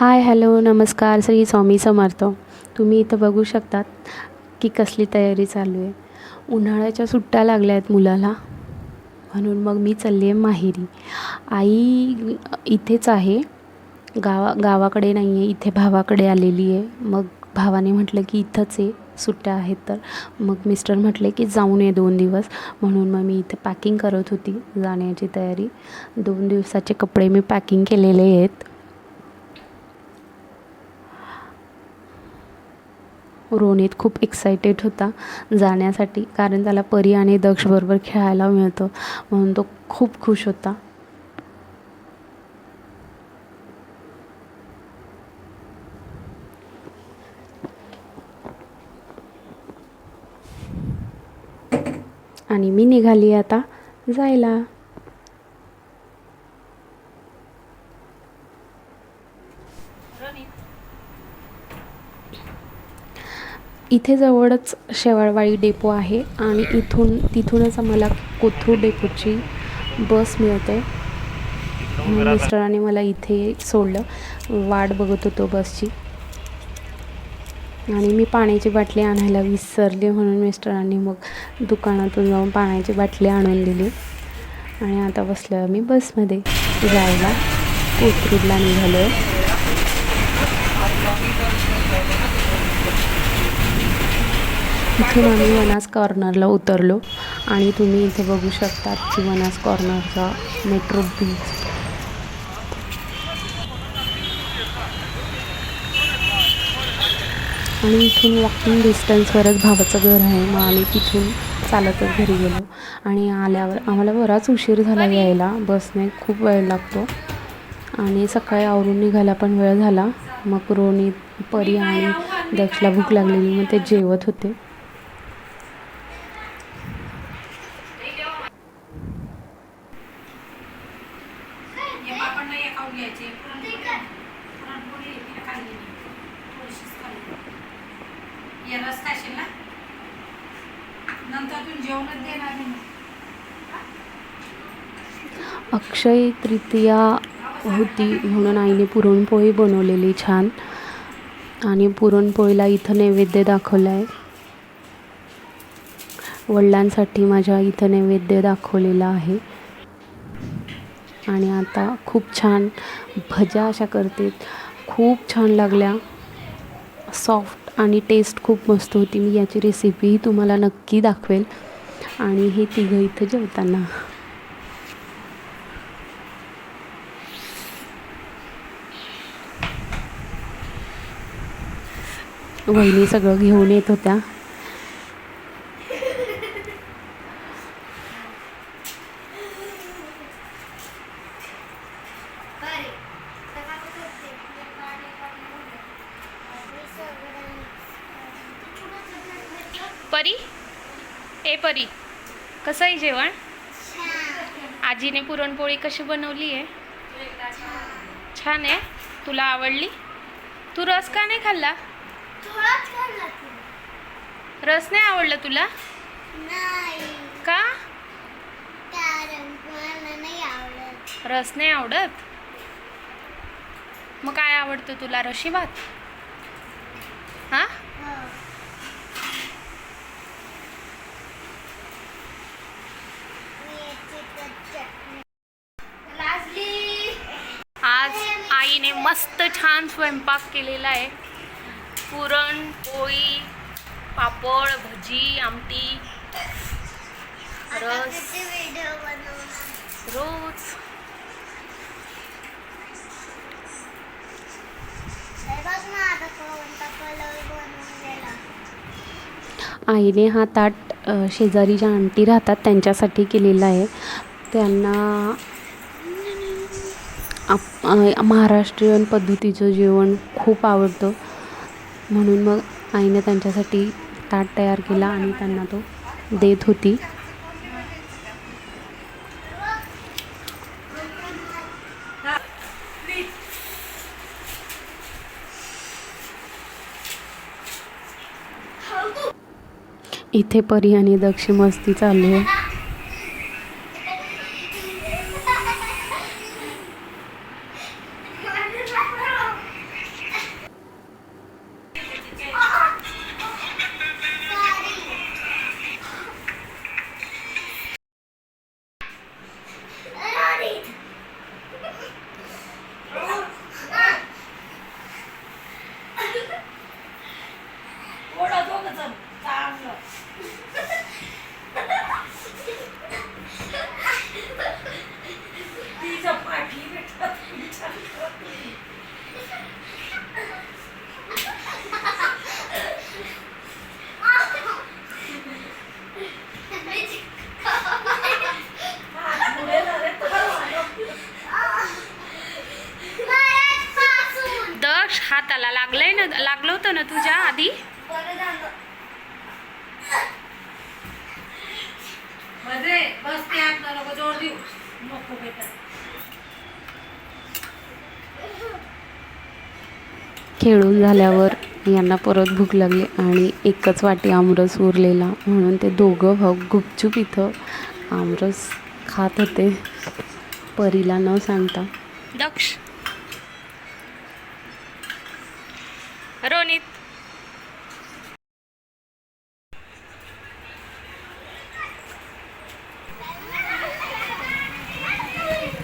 Hi hello नमस्कार श्री स्वामी समर्थ. तुम्ही इथं बघू शकतात की कसली तयारी चालू आहे. उन्हाळ्याच्या सुट्ट्या लागल्या आहेत मुलाला. म्हणून मग मी चालली आहे माहेरी. आई इथेच आहे. गावा गावाकडे नाही आहे इथे भावाकडे आलेली आहे. मग भावाने म्हटलं की इथंच आहे सुट्ट्या आहेत तर. मग मिस्टर म्हटले की जाऊन ये दोन दिवस. म्हणून मग मी इथे पॅकिंग करत होती जाण्याची तयारी. दोन दिवसाचे कपडे मी पॅकिंग केलेले आहेत. रोनित खूप एक्सायटेड होता जाण्यासाठी कारण त्याला परी आणि दक्षबरोबर खेळायला मिळतं म्हणून तो खूप खुश होता. आणि मी निघाली आता जायला. इथे जवळच शेवाळवाडी डेपो आहे आणि इथून तिथूनच आम्हाला कोथरूड डेपोची बस मिळते. मिस्टरांनी मला इथे सोडलं. वाट बघत होतो बसची. आणि मी पाण्याची बाटली आणायला विसरली म्हणून मिस्टरांनी मग दुकानातून जाऊन पाण्याची बाटली आणून दिली. आणि आता बसलं मी बसमध्ये. जायला कोथरूडला निघालो आहे इथून आम्ही वनास कॉर्नरला उतरलो आणि तुम्ही इथे बघू शकता की वनास कॉर्नरचा मेट्रो बीच आणि इथून वॉकिंग डिस्टन्सवरच भावाचं घर आहे. मग आम्ही तिथून चालतच घरी गेलो. आणि आल्यावर आम्हाला बराच उशीर झाला यायला. बसने खूप वेळ लागतो. आणि सकाळी आवरून निघायला पण वेळ झाला. मग रोनी परी आणि दक्षला भूक लागलेली. मग ते जेवत होते हे पापड नाही हे खाऊन घ्यायचे पुरणपोळी पुरणपोळी तिला खाल्ली नाही थोडीशीच खाल्ली हे रस खाशील ना नंतर तू जेवणच देणार नाही अक्षय तृतीया होती म्हणून आईने पुरणपोळी बनवलेली छान. आणि पुरणपोळीला इथं नैवेद्य दाखवला आहे वडिलांसाठी माझ्या इथं नैवेद्य दाखवलेला आहे. आणि आता खूप छान भज्या अशा करते खूप छान लागल्या. सॉफ्ट आणि टेस्ट खूप मस्त होती. मी याची रेसिपीही तुम्हाला नक्की दाखवेल. आणि हे तिघं इथं जेवताना. वहिनी सगळं घेऊन येत होत्या. परी? ए परी कसं आहे जेवण? आजीने पुरणपोळी कशी बनवली आहे? छान आहे. तुला आवडली? तू रस का नाही खाल्ला? रस नाही आवडला तुला? का? रस नाही आवडत? मग काय आवडतं तुला रशी भात? हां? आज आईने मस्त छान स्वयंपाक केलेला आहे. पुरण पोळी पापड भजी आमटी रस रोज. आईने हा ताट शेजारी ज्या आंटी राहतात त्यांच्यासाठी केलेला आहे. त्यांना आप महाराष्ट्रीयन पद्धतीचं जेवण खूप आवडतं. म्हणून मग आईने त्यांच्यासाठी ताट तयार केला आणि त्यांना तो देत होती. इथे परी आणि दक्षी मस्ती चालू आहे. हाताला लागलंय ना लागलं होतं ना तुझ्या आधी? खेळून झाल्यावर यांना परत भूक लागली आणि एकच वाटी आमरस उरलेला म्हणून ते दोघं भाऊ गुपचूप इथं आमरस खात होते. परीला न सांगता. दक्ष रोनित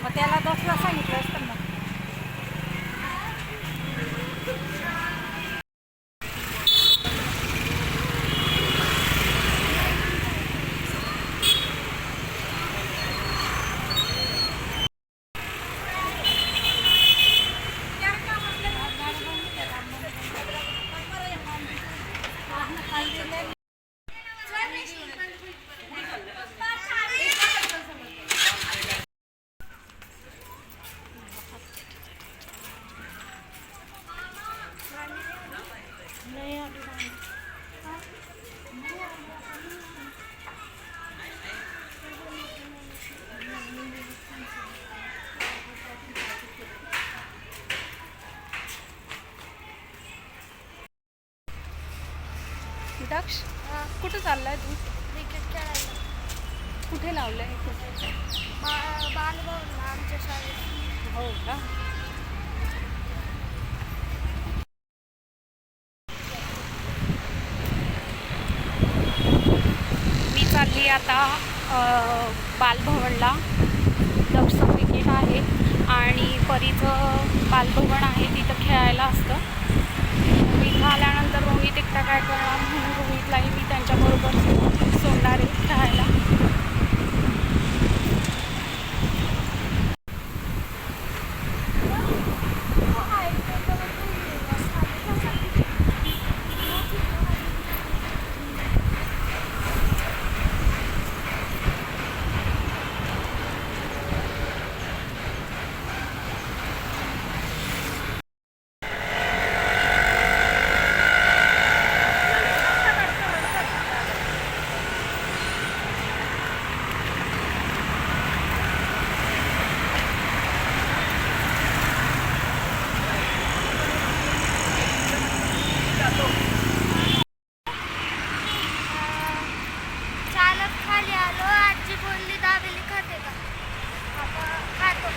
मग त्याला दसला सांगितलं दक्ष कुठं चाललाय तू? क्रिकेट खेळायला. कुठे लावलंय बालभवनला आमच्या शाळेत. हो का मी चालली आता बालभवनला दक्षचं क्रिकेट आहे आणि परीचं बालभवन आहे तिथं खेळायला असतं. रोहित आल्यानंतर रोहित एकटा काय करणार म्हणून रोहितलाही मी त्यांच्याबरोबर सोडणार आहे खेळायला चालत खाली आलो आजी बोलली दाबेली खाते का आपण खातो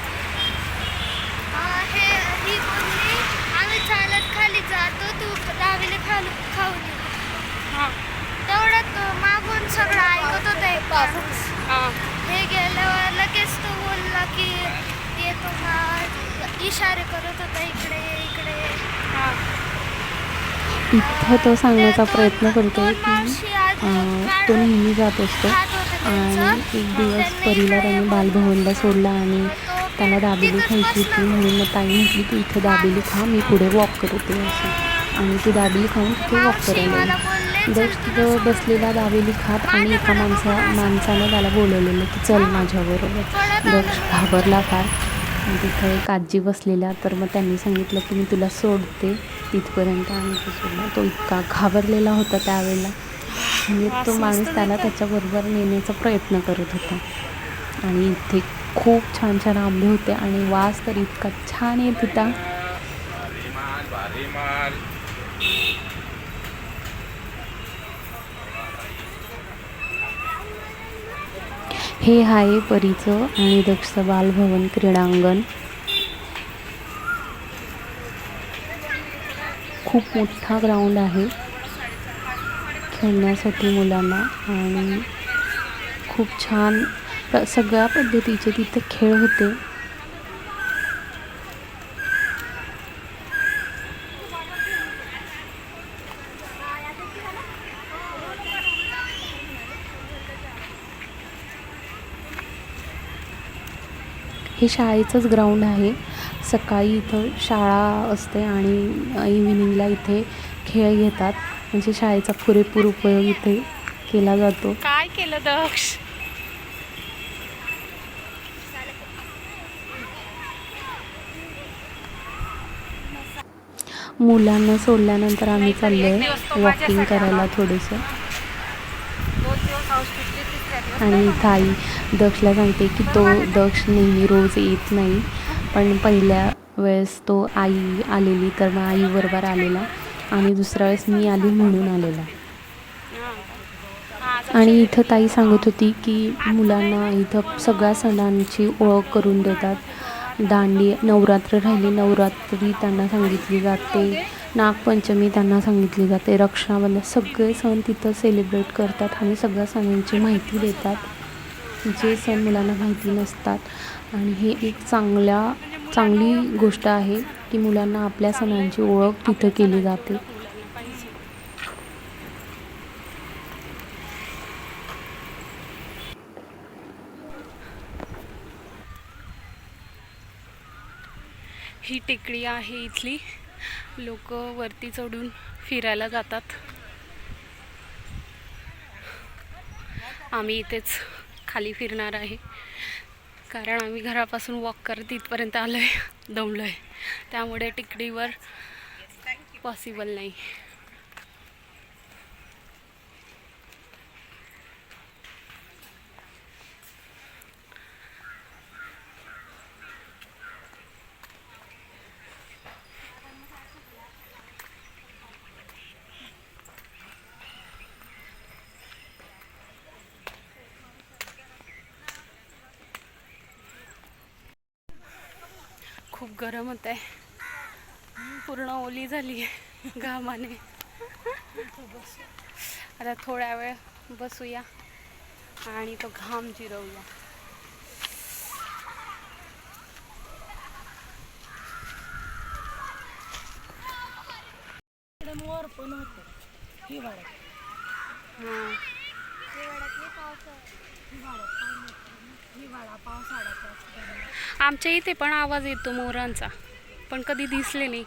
अं, हे ही बोलली आम्ही चालत खाली जातो तू दाबेली खालू खाऊन ये हां तेवढ्यात तो मागून सगळं ऐकत होता एक माणूस हां हे गेल्यावर लगेच तो बोलला की येतो मा इशारे करत होता इकडे ये, इकडे ये. हां इथं तो सांगण्याचा प्रयत्न करतो की तो नेहमी जात असतो. आणि एक दिवस परीला त्याने बालभवनला सोडला आणि त्याला दाबेली खायची होती म्हणून मग ताई म्हटली की इथं दाबेली खा मी पुढे वॉक करते असं. आणि ती दाबेली खाऊन तिथे वॉक करायला मला तिथं बसलेला दाबेली खात आणि एका माणसा माणसानं त्याला बोलवलेलं की चल माझ्याबरोबर दक्ष घाबरला फार तिथं एक आजी बसलेल्या तर मग त्यांनी सांगितलं की मी तुला सोडते. तिथपर्यंत आणि तो सोडला. तो इतका घाबरलेला होता त्यावेळेला. म्हणजे तो माणूस त्याला त्याच्याबरोबर नेण्याचा प्रयत्न करत होता. आणि इथे खूप छान छान आंबे होते आणि वास तर इतका छान येत होता. हे आहे परीचं आणि दक्षचं बालभवन क्रीडांगण. खूप मोठा ग्राउंड आहे. खेळण्यासाठी मुलांना आणि खूप छान सगळ्या पद्धतीचे तिथे खेळ होते. हे शाळेचंच ग्राउंड आहे. सकाळी इथं शाळा असते आणि इव्हिनिंगला इथे खेळ घेतात. म्हणजे शाळेचा पुरेपूर उपयोग इथे केला जातो. काय केलं दक्ष? मुलांना सोडल्यानंतर आम्ही चाललो आहे वॉकिंग करायला थोडंसं. आणि ताई दक्षला सांगते की तो दक्ष नेहमी रोज येत नाही. पण पहिल्या वेळेस तो आई आलेली तर मग आईबरोबर आलेला आणि दुसऱ्या वेळेस मी आली म्हणून आलेला. आणि इथं ताई सांगत होती की मुलांना इथं सगळ्या सणांची ओळख करून देतात. दांडी नवरात्र राहिली नवरात्री त्यांना सांगितली जाते. नागपंचमी त्यांना सांगितली जाते. रक्षाबंधन सगळे सण तिथं सेलिब्रेट करतात आणि सगळ्या सणांची माहिती देतात. जे सण मुलांना माहिती नसतात. आणि हे एक चांगल्या चांगली गोष्ट आहे की मुलांना आपल्या सणांची ओळख तिथं केली जाते. ही टेकडी आहे इथली. लोक वरती चढून फिरायला जातात. आम्ही इथेच खाली फिरणार आहे. कारण आम्ही घरापासून वॉक करत इथपर्यंत आलो आहे दमलो आहे त्यामुळे टिकडीवर पॉसिबल नाही. खूप गरम होत आहे पूर्ण ओली झाली आहे घामाने. आता थोड्या वेळ बसूया आणि तो घाम जिरवूया. हां. आमच्या इथे पण आवाज येतो मोरांचा पण कधी दिसले नाही.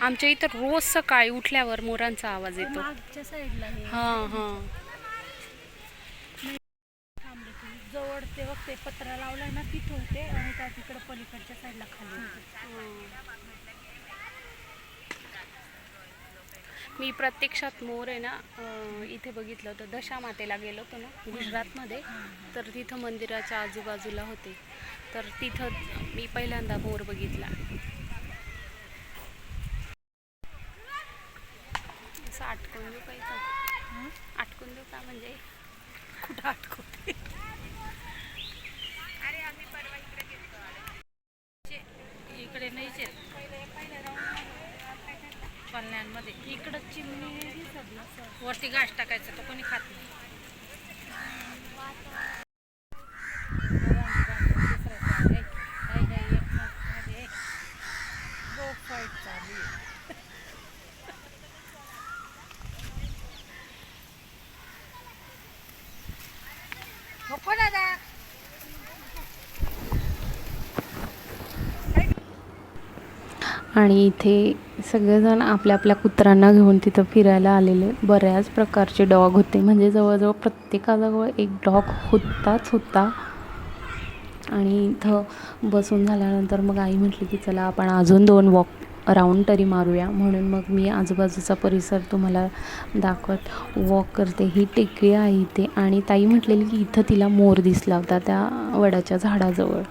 आमच्या इथं रोज सकाळी उठल्यावर मोरांचा आवाज येतो. हे. हां थांबले की जवळ ते बघ ते पत्रा लावलाय ना तिथं होते आणि त्या तिकडे पलीकडच्या साईडला खाली होते मी प्रत्यक्षात मोर आहे ना इथे बघितलं होतं. दशामातेला गेलो होतो ना गुजरातमध्ये. तर तिथं मंदिराच्या आजूबाजूला होते. तर तिथं मी पहिल्यांदा मोर बघितला. असं आटकून देऊ का इथं? आटकून देऊ का म्हणजे? कुठं अटकवते इकडे नाहीच आहेत पल्ल्यांमध्ये इकडं चिमणी वरती घास टाकायचं तर कोणी खात नाही. आणि इथे सगळेजण आपल्या आपल्या कुत्र्यांना घेऊन तिथं फिरायला आलेले. बऱ्याच प्रकारचे डॉग होते. म्हणजे जवळजवळ प्रत्येकाजवळ एक डॉग होताच होता. आणि इथं बसून झाल्यानंतर मग आई म्हटली की चला आपण अजून दोन वॉक राऊंड तरी मारूया. म्हणून मग मी आजूबाजूचा परिसर तुम्हाला दाखवत वॉक करते. ही टेकडी आहे इथे. आणि ताई म्हटलेली की इथं तिला मोर दिसला होता त्या वडाच्या झाडाजवळ.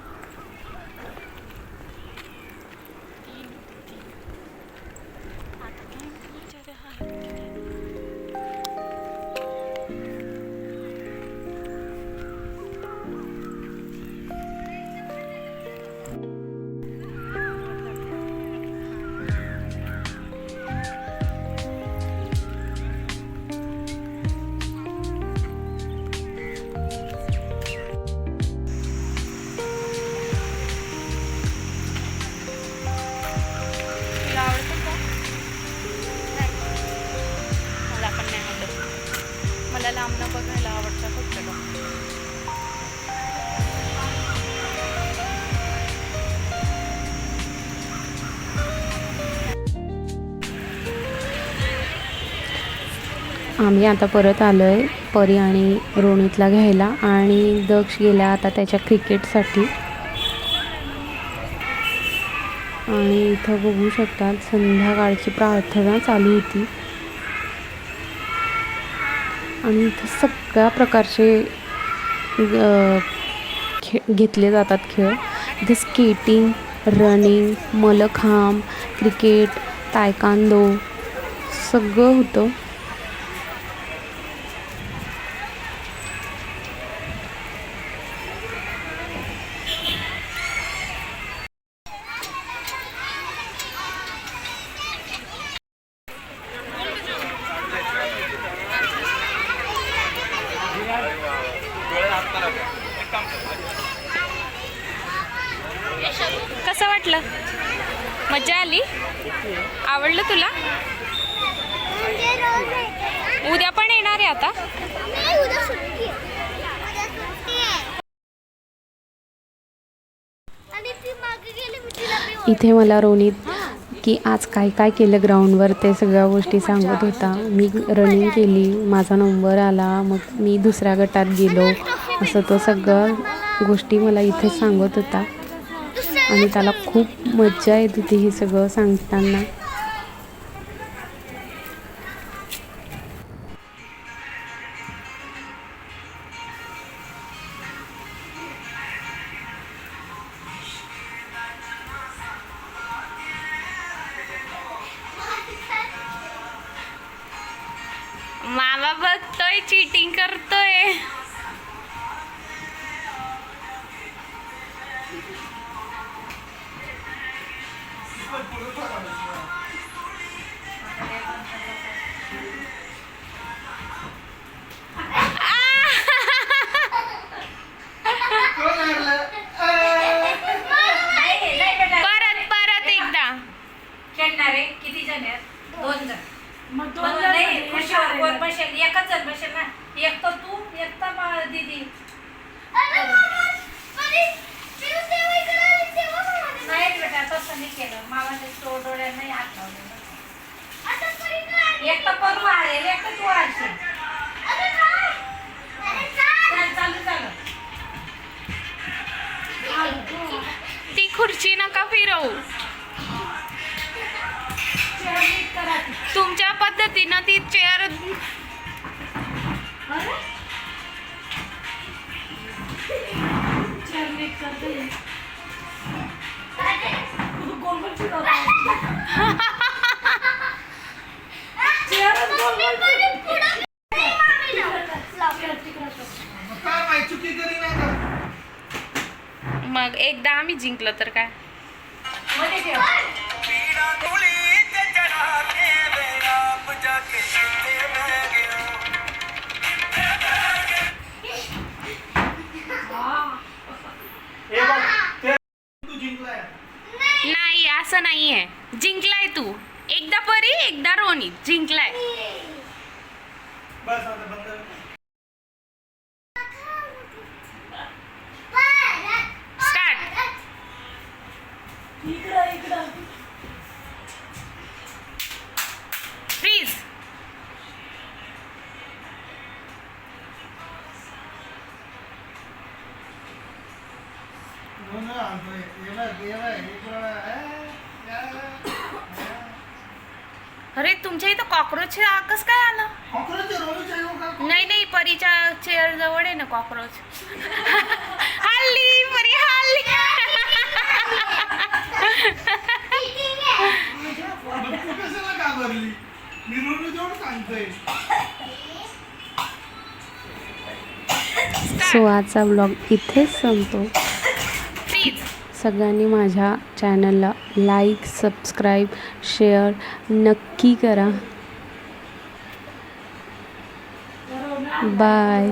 मला लांबनं बघायला आवडतं फक्त डॉग आम्ही आता परत आलो आहे परी आणि रोणीतला घ्यायला आणि दक्ष गेला आता त्याच्या क्रिकेटसाठी. आणि इथं बघू शकतात संध्याकाळची प्रार्थना चालू होती. आणि इथं सगळ्या प्रकारचे खे घेतले जातात खेळ. इथे skating running mallakhamb cricket taekwondo सगळं होतं कसं वाटलं मजा आली आवडलं तुला म्हणजे रोज येते उद्या पण येणार आहे आता नाही उद्या सुट्टी आहे उद्या सुट्टी आहे आणि ती मागे गेली मी तिला मी इथे मला रोनित की आज काय काय केलं ग्राउंडवर? ते सगळ्या गोष्टी सांगत होता. मी रनिंग केली माझा नंबर आला मग मी दुसऱ्या गटात गेलो. असं तो सगळं गोष्टी मला इथे सांगत होता. आणि त्याला खूप मज्जा येत होती हे सगळं सांगताना. बाबा बघतोय चिटिंग करतोय. मग एकदा आम्ही जिंकलो तर काय? नाही असं नाहीये. जिंकलाय तू. एकदा परी एकदा रोनी. जिंकलाय. स्टार्ट फ्रीज अरे तुमच्या इथं कॉक्रोच कस काय आलं नाही नाही परीच्या चेअर जवळ आहे ना कॉक्रोच. हल्ली परी हल्ली. सो आजचा ब्लॉग इथेच संपतो. प्लीज सगळ्यांनी माझ्या चॅनलला लाईक सबस्क्राईब शेअर नक्की करा. बाय